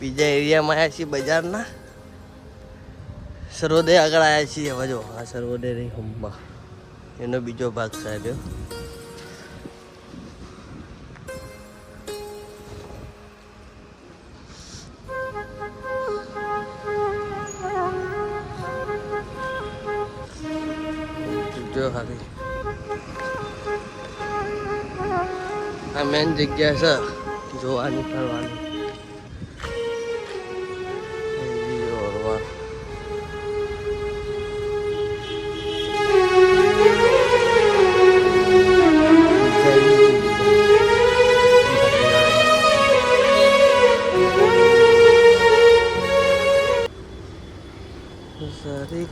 બીજી એરિયામાં આવ્યા છીએ, બજારના. સર્વોદય આગળ આવ્યા છીએ. હવે એનો બીજો ભાગ સાહેબ જો ખાલી. આ મેન જગ્યા છે જોવાની ફરવાની એવી ઓરવા. સારી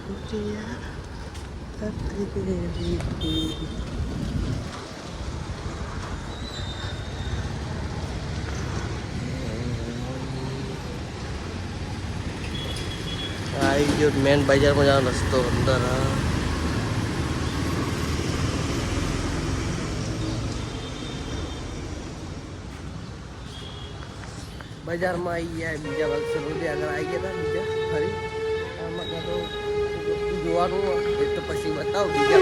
આવી ગયો મેન બજારમાં જવાનો રસ્તો અંદર બજારમાં આવી ગયા, બીજા વર્ષે સરોજે આગળ આવી ગયા હતા બીજા ફરી. આમાં જોવાનું તો પછી બતાવો, બીજા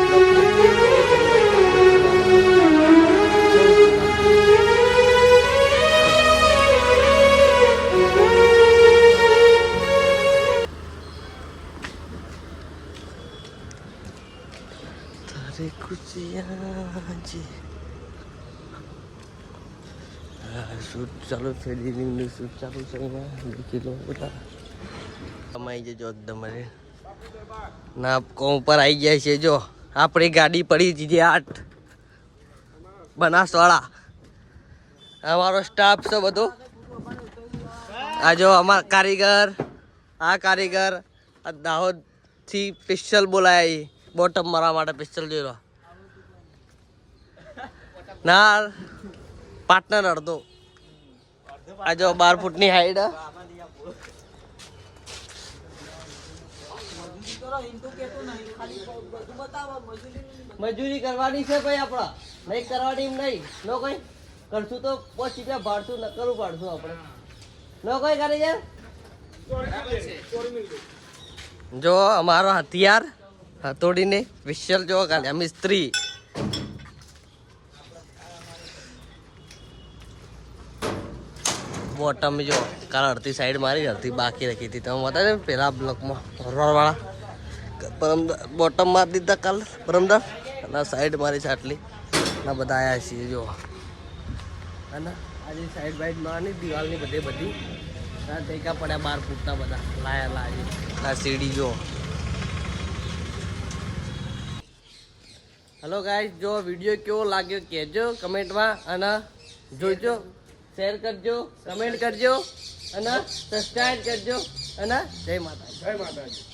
તારે ખુશિયા જી હા શૂટ ચાલુ છે ડિલિંગનું બધા કમાઈ જજો અરે ના કોમ ઉપર આવી જાય છે જો આપણી ગાડી પડી દીધી આઠ બનાસવાળા અમારો સ્ટાફ છે બધો આ જો અમારા કારીગર આ કારીગર આ દાહોદથી સ્પેશિયલ બોલાય બોટમ મારવા માટે પિસ્તલ જોઈ ના પાર્ટનર અડધો. આ જો બાર ફૂટની હાઈટ મજૂરી કરવાની છે ભાઈ આપણા. નહીં કરવાની એમ નહીં. નો કઈ? કરશું તો પોચ રૂપિયા ભાડશું ન કરવું પાડશું આપણે. નો કઈ કરી યાર જો, અમારો હથિયાર હથોડીને વિશાલ જોવા કાલે અમે સ્ત્રી. બોટમ જો કાલ અડધી સાઈડ મારી, અડધી બાકી રાખી હતી. તમે બતા ને પેલા બ્લોકમાં વાળા. પરમ બોટમ મારી દીધા કાલ પરમદાર અને સાઈડ મારી છે આટલી. ના બધા આવ્યા છીએ જો. અને આજે સાઈડ બાઈડ મારવાની દિવાલની બધી બધી. ટેકા પડ્યા બાર ફૂટતા બધા. લાયા લાયા. આ સીડી જો. હલો ગાઈસ જો વીડિયો કેવો લાગ્યો કહેજો કમેન્ટમાં અને જોજો. શેર કરજો કમેન્ટ કરજો અને સબસ્ક્રાઈબ કરજો અને જય માતા જય માતાજી.